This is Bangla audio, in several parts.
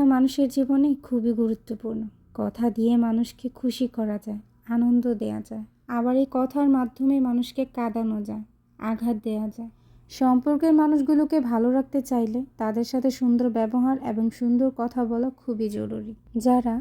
কথা মানুষের জীবনে খুবই গুরুত্বপূর্ণ। কথা দিয়ে মানুষকে খুশি করা যায়, আনন্দ দেয়া যায়। আবার এই কথার মাধ্যমে মানুষকে কাঁদানো যায়, আঘাত দেয়া যায়। সম্পর্কের মানুষগুলোকে ভালো রাখতে চাইলে তাদের সাথে সুন্দর ব্যবহার এবং সুন্দর কথা বলা খুবই জরুরি। যারা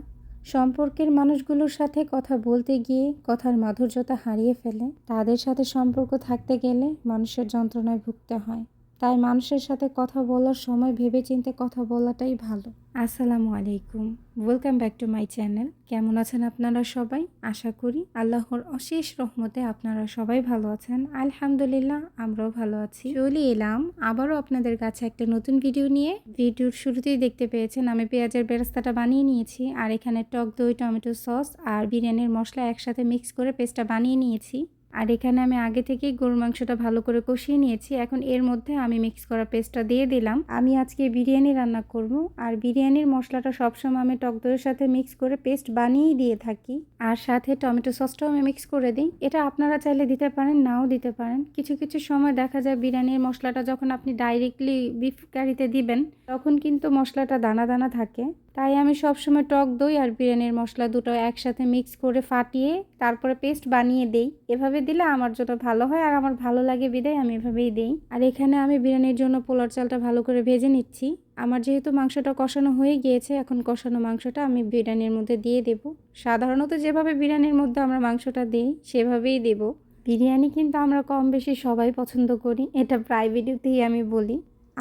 সম্পর্কের মানুষগুলোর সাথে কথা বলতে গিয়ে কথার মাধুর্যতা হারিয়ে ফেলে, তাদের সাথে সম্পর্ক থাকতে গেলে মানুষের যন্ত্রণায় ভুগতে হয়। তাই মানুষের সাথে কথা বলার সময় ভেবে ভেবেচিন্তে কথা বলাটাই ভালো। আসসালামু আলাইকুম। Welcome back to my channel কেমন আছেন আপনারা সবাই? আশা করি আল্লাহর অশেষ রহমতে আপনারা সবাই ভালো আছেন। আলহামদুলিল্লাহ, আমরাও ভালো আছি। চলে এলাম আবারও আপনাদের কাছে একটা নতুন ভিডিও নিয়ে। ভিডিওর শুরুতেই দেখতে পেয়েছেন, আমি পেঁয়াজের বেরেস্তাটা বানিয়ে নিয়েছি, আর এখানে টক দই, টমেটো সস আর বিরিয়ানির মশলা একসাথে মিক্স করে পেস্টটা বানিয়ে নিয়েছি। আর এখানে আমি আগে থেকেই গরুর মাংসটা ভালো করে কষিয়ে নিয়েছি। এখন এর মধ্যে আমি মিক্স করা পেস্টটা দিয়ে দিলাম। আমি আজকে বিরিয়ানি রান্না করব। আর বিরিয়ানির মশলাটা সবসময় আমি টক দইয়ের সাথে মিক্স করে পেস্ট বানিয়েই দিয়ে থাকি। আর সাথে টমেটো সসটাও আমি মিক্স করে দিই। এটা আপনারা চাইলে দিতে পারেন, নাও দিতে পারেন। কিছু কিছু সময় দেখা যায় বিরিয়ানির মশলাটা যখন আপনি ডাইরেক্টলি বিফ কারিতে দিবেন, তখন কিন্তু মশলাটা দানা দানা থাকে। তাই আমি সবসময় টক দই আর বিরিয়ানির মশলা দুটো একসাথে মিক্স করে ফাটিয়ে তারপরে পেস্ট বানিয়ে দেই। এভাবে দিলে আমার জন্য ভালো হয় আর আমার ভালো লাগে বিদায় আমি এভাবেই দেই। আর এখানে আমি বিরিয়ানির জন্য পোলার চালটা ভালো করে ভেজে নিচ্ছি। আমার যেহেতু মাংসটা কষানো হয়ে গিয়েছে, এখন কষানো মাংসটা আমি বিরিয়ানির মধ্যে দিয়ে দেব। সাধারণত যেভাবে বিরিয়ানির মধ্যে আমরা মাংসটা দিই, সেভাবেই দেব। বিরিয়ানি কিন্তু আমরা কম বেশি সবাই পছন্দ করি, এটা প্রায় ভিডিওতেই আমি বলি।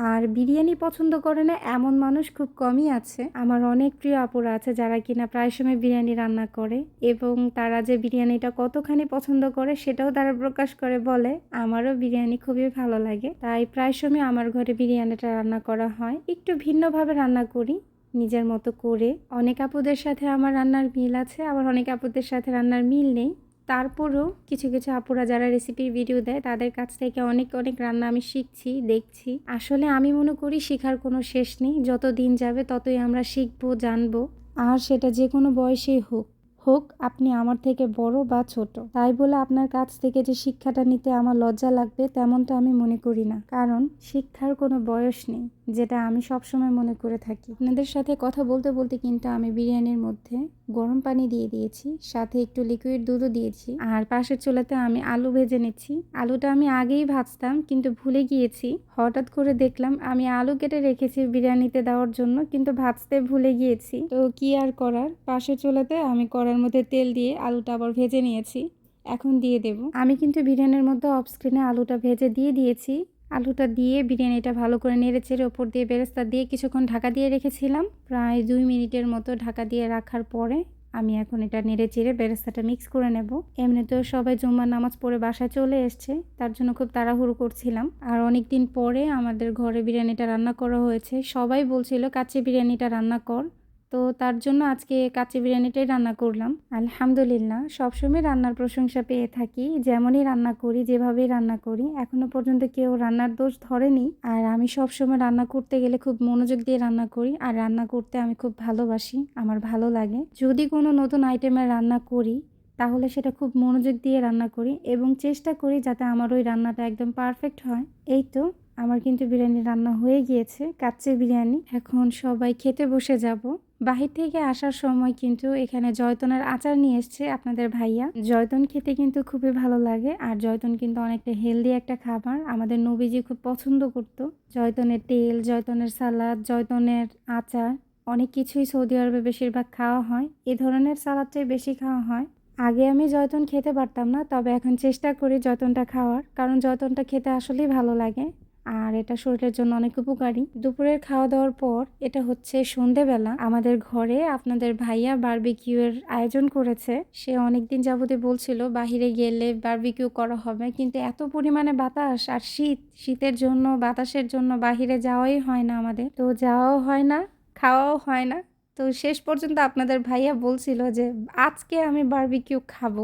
আর বিরিয়ানি পছন্দ করে না এমন মানুষ খুব কমই আছে। আমার অনেক প্রিয় আপুরা আছে যারা কিনা প্রায় সময় বিরিয়ানি রান্না করে এবং তারা যে বিরিয়ানিটা কতখানি পছন্দ করে সেটাও তারা প্রকাশ করে বলে। আমারও বিরিয়ানি খুবই ভালো লাগে। তাই প্রায় সময় আমার ঘরে বিরিয়ানিটা রান্না করা হয়। একটু ভিন্নভাবে রান্না করি, নিজের মতো করে। অনেক আপুদের সাথে আমার রান্নার মিল আছে, আবার অনেক আপুদের সাথে রান্নার মিল নেই। তারপরও কিছু কিছু আপুরা যারা রেসিপির ভিডিও দেয়, তাদের কাছ থেকে অনেক অনেক রান্না আমি শিখছি, দেখছি। আসলে আমি মনে করি শেখার কোনো শেষ নেই। যত দিন যাবে ততই আমরা শিখব, জানব। আর সেটা যে কোনো বয়সেই হোক। হোক, আপনি আমার থেকে বড় বা ছোট। তাই বলে আপনার কাছ থেকে যে শিক্ষাটা নিতে আমার লজ্জা লাগবে, তেমনটা আমি মনে করি না। কারণ শিক্ষার কোনো বয়স নেই, যেটা আমি সবসময় মনে করে থাকি। আপনাদের সাথে কথা বলতে বলতে কিন্তু আমি বিরিয়ানির মধ্যে গরম পানি দিয়ে দিয়েছি, সাথে একটু লিকুইড দুধও দিয়েছি, আর পাশের চুলাতে আমি আলু ভেজে নিচ্ছি। আলুটা আমি আগেই ভাজতাম, কিন্তু ভুলে গিয়েছি। হঠাৎ করে দেখলাম আমি আলু কেটে রেখেছি বিরিয়ানিতে দেওয়ার জন্য, কিন্তু ভাজতে ভুলে গিয়েছি। তো কি আর করার? পাশের চুলাতে আমি কড়ার মধ্যে তেল দিয়ে আলুটা আবার ভেজে নিয়েছি। এখন দিয়ে দেব। আমি কিন্তু বিরিয়ানির মধ্যে অফ স্ক্রিনে আলুটা ভেজে দিয়ে দিয়েছি। আলুটা দিয়ে বিরিয়ানিটা ভালো করে নেড়ে চেড়ে ওপর দিয়ে বেরেস্তা দিয়ে কিছুক্ষণ ঢাকা দিয়ে রেখেছিলাম। প্রায় দুই মিনিটের মতো ঢাকা দিয়ে রাখার পরে আমি এখন এটা নেড়ে চেড়ে বেরেস্তাটা মিক্স করে নেব। এমনিতেও সবাই জুম্মার নামাজ পড়ে বাসায় চলে এসছে, তার জন্য খুব তাড়াহুড়ো করছিলাম। আর অনেক দিন পরে আমাদের ঘরে বিরিয়ানিটা রান্না করা হয়েছে। সবাই বলছিল, কাচ্চি বিরিয়ানিটা রান্না কর। তো তার জন্য আজকে কাচ্চি বিরিয়ানিটাই রান্না করলাম। আলহামদুলিল্লাহ, সবসময় রান্নার প্রশংসা পেয়ে থাকি। যেমনই রান্না করি, যেভাবেই রান্না করি, এখনও পর্যন্ত কেউ রান্নার দোষ ধরেনি। আর আমি সবসময় রান্না করতে গেলে খুব মনোযোগ দিয়ে রান্না করি। আর রান্না করতে আমি খুব ভালোবাসি, আমার ভালো লাগে। যদি কোনো নতুন আইটেমের রান্না করি, তাহলে সেটা খুব মনোযোগ দিয়ে রান্না করি এবং চেষ্টা করি যাতে আমার ওই রান্নাটা একদম পারফেক্ট হয়। এই তো, আমার কিন্তু বিরিয়ানি রান্না হয়ে গিয়েছে, কাচ্চে বিরিয়ানি। এখন সবাই খেতে বসে যাব। বাহির থেকে আসার সময় কিন্তু এখানে জয়তনের আচার নিয়ে এসছে আপনাদের ভাইয়া। জয়তন খেতে কিন্তু খুবই ভালো লাগে আর জয়তন কিন্তু অনেকটা হেলদি একটা খাবার। আমাদের নবীজি খুব পছন্দ করতো। জয়তনের তেল, জয়তনের সালাদ, জয়তনের আচার, অনেক কিছুই সৌদি আরবে বেশিরভাগ খাওয়া হয়। এ ধরনের সালাদটাই বেশি খাওয়া হয়। আগে আমি জয়তন খেতে পারতাম না, তবে এখন চেষ্টা করি জয়তনটা খাওয়ার, কারণ জয়তনটা খেতে আসলেই ভালো লাগে। আর এটা শরীরের জন্য অনেক উপকারী। দুপুরের খাওয়া দাওয়ার পর এটা হচ্ছে সন্ধেবেলা। আমাদের ঘরে আপনাদের ভাইয়া বারবিকিউ এর আয়োজন করেছে। সে অনেকদিন যাবতে বলছিল, বাহিরে গেলে বারবিকিউ করা হবে। কিন্তু এত পরিমাণে বাতাস আর শীত, শীতের জন্য, বাতাসের জন্য বাহিরে যাওয়াই হয় না আমাদের। তো যাওয়াও হয় না, খাওয়াও হয় না। তো শেষ পর্যন্ত আপনাদের ভাইয়া বলছিল যে, আজকে আমি বারবিকিউ খাব।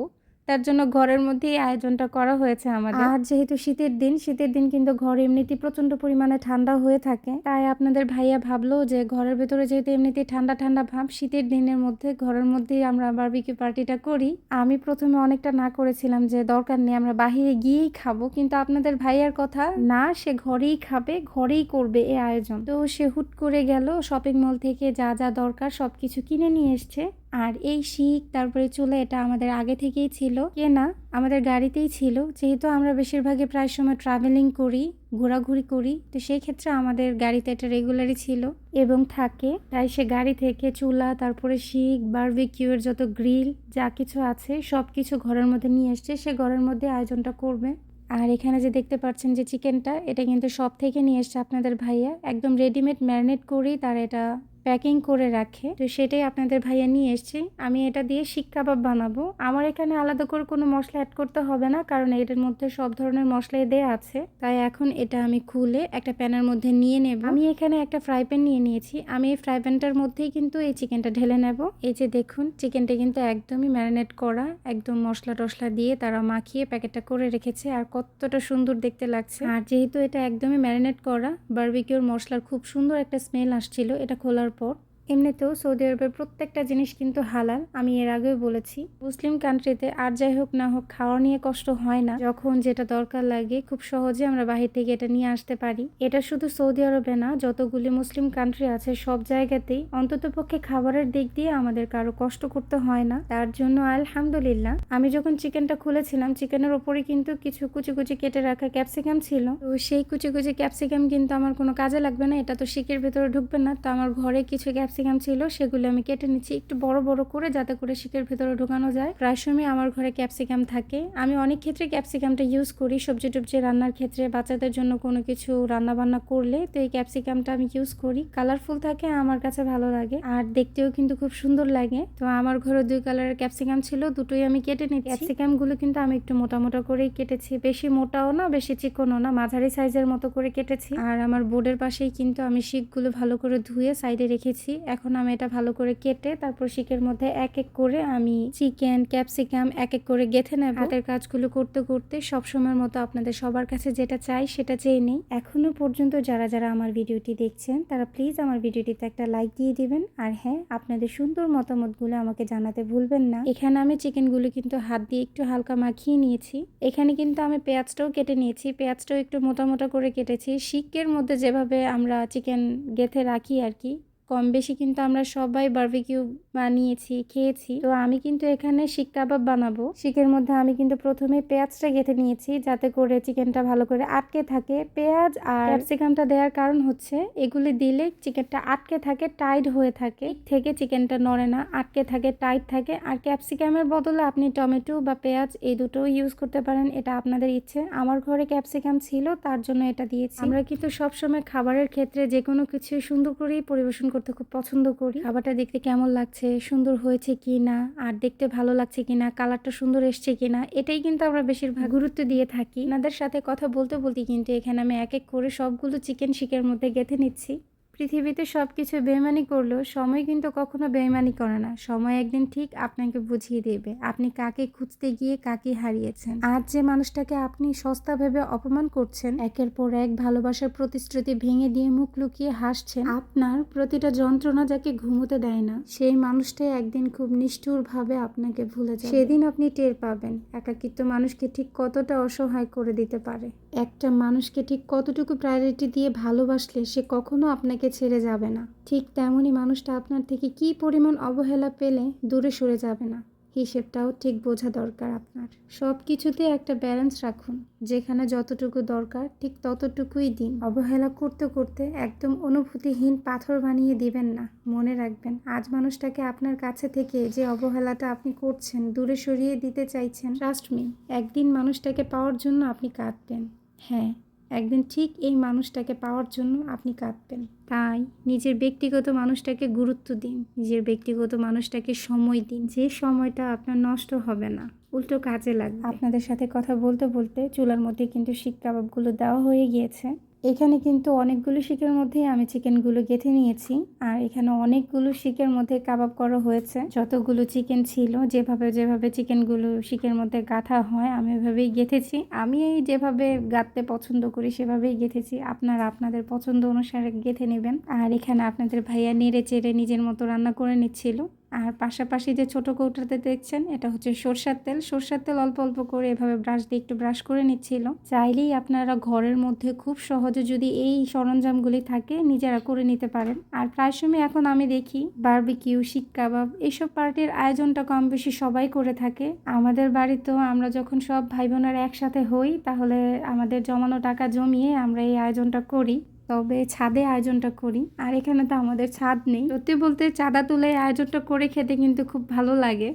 তার জন্য ঘরের মধ্যেই আয়োজনটা করা হয়েছে আমাদের। আর যেহেতু শীতের দিন শীতের দিন কিন্তু ঘরে এমনিতেই প্রচণ্ড পরিমাণে ঠান্ডা হয়ে থাকে। তাই আপনাদের ভাইয়া ভাবলো যে ঘরের ভেতরে যেহেতু এমনিতে ঠান্ডা ঠান্ডা ভাব, শীতের দিনের মধ্যে ঘরের মধ্যেই আমরা বারবিকিউ পার্টিটা করি। আমি প্রথমে অনেকটা না করেছিলাম যে দরকার নেই, আমরা বাহিরে গিয়েই খাব। কিন্তু আপনাদের ভাইয়ার কথা, না, সে ঘরেই খাবে, ঘরেই করবে এ আয়োজন। তো সে হুট করে গেল শপিং মল থেকে যা যা দরকার সবকিছু কিনে নিয়ে এসছে। আর এই শিক তারপরে চুলা, এটা আমাদের আগে থেকেই ছিল। কেনা আমাদের গাড়িতেই ছিল। যেহেতু আমরা বেশিরভাগই প্রায় সময় ট্রাভেলিং করি, ঘোরাঘুরি করি, তো সেই ক্ষেত্রে আমাদের গাড়িতে এটা রেগুলারই ছিল এবং থাকে। তাই সে গাড়ি থেকে চুলা, তারপরে শিক বারবিকিউর যত গ্রিল যা কিছু আছে সব কিছু ঘরের মধ্যে নিয়ে এসছে। সে ঘরের মধ্যে আয়োজনটা করবে। আর এখানে যে দেখতে পাচ্ছেন যে চিকেনটা এটা কিন্তু সব থেকে নিয়ে এসছে আপনাদের ভাইয়া। একদম রেডিমেড ম্যারিনেট করেই তার এটা প্যাকিং করে রাখে। তো সেটাই আপনাদের ভাইয়া নিয়ে এসছে। আমি এটা দিয়ে শিক কাবাব বানাবো। আমার এখানে আলাদা করে কোনো মশলা অ্যাড করতে হবে না, কারণ এটার মধ্যে সব ধরনের মশলাই দেওয়া আছে। তাই এখন এটা আমি খুলে একটা প্যানের মধ্যে নিয়ে নেব। আমি এখানে একটা ফ্রাই প্যান নিয়ে নিয়েছি। আমি এই ফ্রাই প্যানটার মধ্যেই কিন্তু এই চিকেনটা ঢেলে নেব। এই যে দেখুন চিকেনটা কিন্তু একদমই ম্যারিনেট করা, একদম মশলা টশলা দিয়ে তারা মাখিয়ে প্যাকেটটা করে রেখেছে। আর কতটা সুন্দর দেখতে লাগছে। আর যেহেতু এটা একদমই ম্যারিনেট করা বারবিকিউর মশলার খুব সুন্দর একটা স্মেল আসছিল। এটা খোলার পর এমনিতেও সৌদি আরবের প্রত্যেকটা জিনিস কিন্তু হালাল, আমি এর আগেও বলেছি। মুসলিম কান্ট্রিতে আর যাই হোক না হোক, খাওয়া নিয়ে কষ্ট হয় না। যখন যেটা দরকার লাগে, খুব সহজে আমরা বাহির থেকে এটা নিয়ে আসতে পারি। এটা শুধু সৌদি আরবে না, যতগুলি মুসলিম কান্ট্রি আছে, সব জায়গাতেই অন্ততপক্ষে খাবারের দিক দিয়ে আমাদের কারও কষ্ট করতে হয় না। তার জন্য আলহামদুলিল্লাহ, আমি যখন চিকেনটা খুলেছিলাম, চিকেনের ওপরে কিন্তু কিছু কুচি কুচি কেটে রাখা ক্যাপসিকাম ছিল। তো সেই কুচি কুচি ক্যাপসিকাম কিন্তু আমার কোনো কাজে লাগবে না, এটা তো শিকের ভেতরে ঢুকবে না। তো আমার ঘরে কিছু ক্যাপসিকাম ছিল, সেগুলো আমি কেটে নিচ্ছি। একটু বড় বড় করে যাতে করে শিকের ভেতরে ঢোকানো যায়। প্রায় সময় আমার ঘরে ক্যাপসিকাম থাকে। আমি অনেক ক্ষেত্রে ক্যাপসিকামটা ইউজ করি, সবজি টবজি রান্নার ক্ষেত্রে, বাচ্চাদের জন্য কোনো কিছু রান্না বান্না করলে তো এই ক্যাপসিকামটা আমি ইউজ করি। কালারফুল থাকে, আমার কাছে ভালো লাগে। আর দেখতেও কিন্তু খুব সুন্দর লাগে। তো আমার ঘরে দুই কালারের ক্যাপসিকাম ছিল, দুটোই আমি কেটে নিচ্ছি। ক্যাপসিকামগুলো কিন্তু আমি একটু মোটা মোটা করেই কেটেছি। বেশি মোটাও না, বেশি চিকনও না, মাঝারি সাইজের মতো করে কেটেছি। আর আমার বোর্ডের পাশেই কিন্তু আমি শিকগুলো ভালো করে ধুয়ে সাইডে রেখেছি। এখন আমি এটা ভালো করে কেটে তারপর শিকের মধ্যে এক এক করে আমি চিকেন, ক্যাপসিকাম এক এক করে গেথে নেব। হাতের কাজগুলো করতে করতে সব সময়ের মতো আপনাদের সবার কাছে যেটা চাই সেটা চেয়ে নেই। এখনও পর্যন্ত যারা যারা আমার ভিডিওটি দেখছেন, তারা প্লিজ আমার ভিডিওটিতে একটা লাইক দিয়ে দিবেন। আর হ্যাঁ আপনাদের সুন্দর মতামতগুলো আমাকে জানাতে ভুলবেন না। এখানে আমি চিকেনগুলো কিন্তু হাত দিয়ে একটু হালকা মাখিয়ে নিয়েছি। এখানে কিন্তু আমি পেঁয়াজটাও কেটে নিয়েছি। পেঁয়াজটাও একটু মোটা মোটা করে কেটেছি। শিকের মধ্যে যেভাবে আমরা চিকেন গেথে রাখি আর কি কম বেশি কিন্তু আমরা সবাই বারবিকিউ বানিয়েছি, খেয়েছি। তো আমি কিন্তু এখানে শিক কাবাব বানাবো। শিকের মধ্যে আমি কিন্তু প্রথমে পেঁয়াজটা গেঁথে নিয়েছি, যাতে করে চিকেনটা ভালো করে আটকে থাকে। পেঁয়াজ আর ক্যাপসিকামটা দেওয়ার কারণ হচ্ছে, এগুলি দিলে চিকেনটা আটকে থাকে, টাইট হয়ে থাকে। থেকে চিকেনটা নড়ে না, আটকে থাকে, টাইট থাকে। আর ক্যাপসিকামের বদলে আপনি টমেটো বা পেঁয়াজ এই দুটো ইউজ করতে পারেন, এটা আপনাদের ইচ্ছে। আমার ঘরে ক্যাপসিকাম ছিল, তার জন্য এটা দিয়েছি। আমরা কিন্তু সবসময় খাবারের ক্ষেত্রে যে কোনো কিছু সুন্দর করেই পরিবেশন করতে খুব পছন্দ করি। খাবারটা দেখতে কেমন লাগছে? সুন্দর হয়েছে কি না আর দেখতে ভালো লাগছে কি না কালারটা সুন্দর এসছে কি না এটাই কিন্তু আমরা বেশিরভাগ গুরুত্ব দিয়ে থাকি। ওনাদের সাথে কথা বলতে বলতে কিন্তু এখানে আমি এক এক করে সবগুলো চিকেন শিকের মধ্যে গেঁথে নিচ্ছি। পৃথিবীতে সব কিছু বেমানি করলেও সময় কিন্তু কখনো বেমানি করে না। সময় একদিন ঠিক আপনাকে বুঝিয়ে দেবে, আপনি কাকে খুঁজতে গিয়ে কাকে হারিয়েছেন। আজ যে মানুষটাকে আপনি সস্তা ভেবে অপমান করছেন, একের পর এক ভালোবাসার প্রতিশ্রুতি ভেঙে দিয়ে মুখ লুকিয়ে হাসছেন, আপনার প্রতিটা যন্ত্রণা যাকে ঘুমোতে দেয় না, সেই মানুষটাই একদিন খুব নিষ্ঠুরভাবে আপনাকে ভুলে যায় সেদিন আপনি টের পাবেন একাকিত্ব মানুষকে ঠিক কতটা অসহায় করে দিতে পারে। একটা মানুষকে ঠিক কতটুকু প্রায়োরিটি দিয়ে ভালোবাসলে সে কখনো আপনাকে ছেড়ে যাবে না। ঠিক তেমনই মানুষটা আপনার থেকে কি পরিমাণ অবহেলা পেলে দূরে সরে যাবে না। হিসেবটাও ঠিক বোঝা দরকার আপনার। সব কিছুতে একটা ব্যালেন্স রাখুন। যেখানে যতটুকু দরকার, ঠিক ততটুকুই দিন। অবহেলা করতে করতে একদম অনুভূতিহীন পাথর বানিয়ে দিবেন না। মনে রাখবেন, আজ মানুষটাকে আপনার কাছে থেকে যে অবহেলাটা আপনি করছেন, দূরে সরিয়ে দিতে চাইছেন ট্রাস্ট একদিন মানুষটাকে পাওয়ার জন্য আপনি কাঁদবেন। হ্যাঁ একদিন ঠিক এই মানুষটাকে পাওয়ার জন্য আপনি কাঁদবেন। তাই নিজের ব্যক্তিগত মানুষটাকে গুরুত্ব দিন, নিজের ব্যক্তিগত মানুষটাকে সময় দিন। যে সময়টা আপনার নষ্ট হবে না, উল্টো কাজে লাগবে। আপনাদের সাথে কথা বলতে বলতে চুলার মধ্যে কিন্তু শিক কাবাবগুলো দেওয়া হয়ে গিয়েছে। এখানে কিন্তু অনেকগুলো শিকের মধ্যেই আমি চিকেনগুলো গেঁথে নিয়েছি। আর এখানে অনেকগুলো শিকের মধ্যে কাবাব করা হয়েছে। যতগুলো চিকেন ছিল, যেভাবে যেভাবে চিকেনগুলো শিকের মধ্যে গাঁথা হয়, আমি ওইভাবেই গেঁথেছি। আমি এই যেভাবে গাঁথতে পছন্দ করি, সেভাবেই গেঁথেছি। আপনারা আপনাদের পছন্দ অনুসারে গেঁথে নেবেন। আর এখানে আপনাদের ভাইয়া নেড়ে চেড়ে নিজের মতো রান্না করে নিচ্ছিল। আর পাশাপাশি যে ছোট কৌটাতে দেখছেন, এটা হচ্ছে সরষার তেল। সরষার তেল অল্প অল্প করে এভাবে ব্রাশ দিয়ে একটু ব্রাশ করে নিচ্ছিল। চাইলেই আপনারা ঘরের মধ্যে খুব সহজে যদি এই সরঞ্জামগুলি থাকে, নিজেরা করে নিতে পারেন। আর প্রায় সময় এখন আমি দেখি, বারবিকিউ, শিক কাবাব এইসব পার্টির আয়োজনটা কম বেশি সবাই করে থাকে। আমাদের বাড়িতেও আমরা যখন সব ভাই বোনেরা একসাথে হই, তাহলে আমাদের জমানো টাকা জমিয়ে আমরা এই আয়োজনটা করি। তবে ছাদে আয়োজনটা করি। আর এখানে তো আমাদের ছাদ নেই। সত্যি বলতে চাঁদা তুলে আয়োজনটা করে খেতে কিন্তু খুব ভালো লাগে।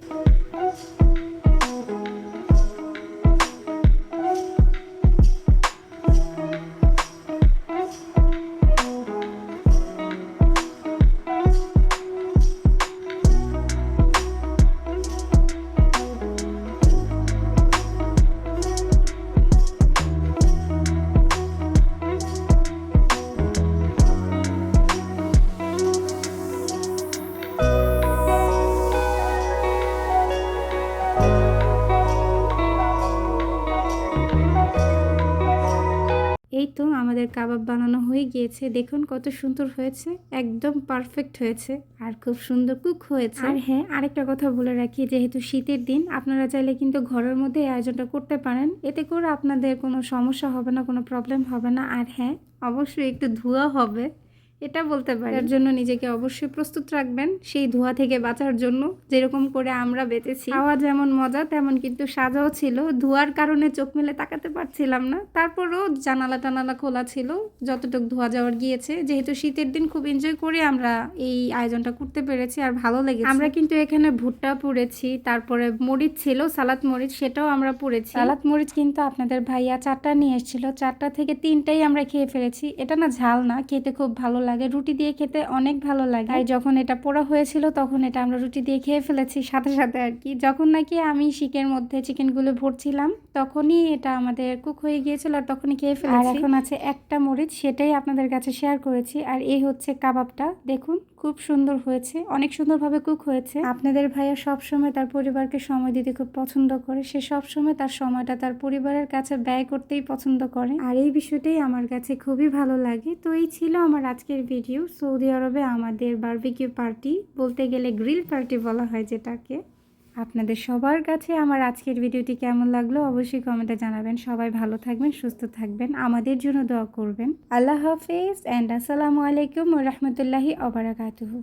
আমাদের কাবাব বানানো হয়ে গিয়েছে। দেখুন কত সুন্দর হয়েছে। একদম পারফেক্ট হয়েছে। আর খুব সুন্দর কুক হয়েছে। আর হ্যাঁ আরেকটা কথা বলে রাখি, যেহেতু শীতের দিন, আপনারা চাইলে কিন্তু ঘরের মধ্যে আয়োজনটা করতে পারেন। এতে করে আপনাদের কোনো সমস্যা হবে না, কোনো প্রবলেম হবে না। আর হ্যাঁ অবশ্যই একটু ধোয়া হবে। এটা বলতে পারি। এর জন্য নিজেকে অবশ্যই প্রস্তুত রাখবেন সেই ধোঁয়া থেকে বাঁচার জন্য যেরকম করে আমরা বেঁচেছি। খাওয়া যেমন মজা তেমন কিন্তু সাজাও ছিল। ধোয়ার কারণে চোখ মেলে তাকাতে পারছিলাম না। তারপরও জানালা টানালা খোলা ছিল যতটুকু ধোয়া যাওয়ার গিয়েছে। যেহেতু শীতের দিন খুব এনজয় করে আমরা এই আয়োজনটা করতে পেরেছি আর ভালো লেগেছে। আমরা কিন্তু এখানে ভুট্টা পুড়েছি তারপরে মরিচ ছিল সালাদ মরিচ সেটাও আমরা পুড়েছি। সালাদ মরিচ কিন্তু আপনাদের ভাইয়া চারটা নিয়ে এসেছিল। চারটা থেকে তিনটাই আমরা খেয়ে ফেলেছি। এটা না ঝাল না খেতে খুব ভালো লাগে রুটি দিয়ে খেতে অনেক ভালো লাগে। তাই যখন এটা পোড়া হয়েছিল তখন এটা আমরা রুটি দিয়ে খেয়ে ফেলেছি। সাথে সাথে আর কি যখন নাকি আমি শিকের মধ্যে চিকেনগুলো ভরছিলাম তখনই এটা আমাদের কুক হয়ে গিয়েছিল আর তখনই খেয়ে ফেলেছি। আর এখন আছে একটা মরিচ সেটাই আপনাদের কাছে শেয়ার করেছি। আর এই হচ্ছে কাবাবটা। দেখুন খুব সুন্দর হয়েছে অনেক সুন্দরভাবে কুক হয়েছে। আপনাদের ভাইয়া সব সময় তার পরিবারকে সময় দিতে খুব পছন্দ করে। সে সব সময় তার সময়টা তার পরিবারের কাছে ব্যয় করতেই পছন্দ করে। আর এই বিষয়টাই আমার কাছে খুবই ভালো লাগে। তো এই ছিল আমার আজকের ভিডিও সৌদি আরবে আমাদের বার্বিকিউ পার্টি বলতে গেলে গ্রিল পার্টি বলা হয় যেটাকে। আপনাদের সবার কাছে আমার আজকের ভিডিওটি কেমন লাগল অবশ্যই কমেন্টে জানাবেন। সবাই ভালো থাকবেন, সুস্থ থাকবেন। আমাদের জন্য দোয়া করবেন। আল্লাহ হাফিজ অ্যান্ড আসসালামু আলাইকুম রহমতুল্লাহি অবরাকাতুহু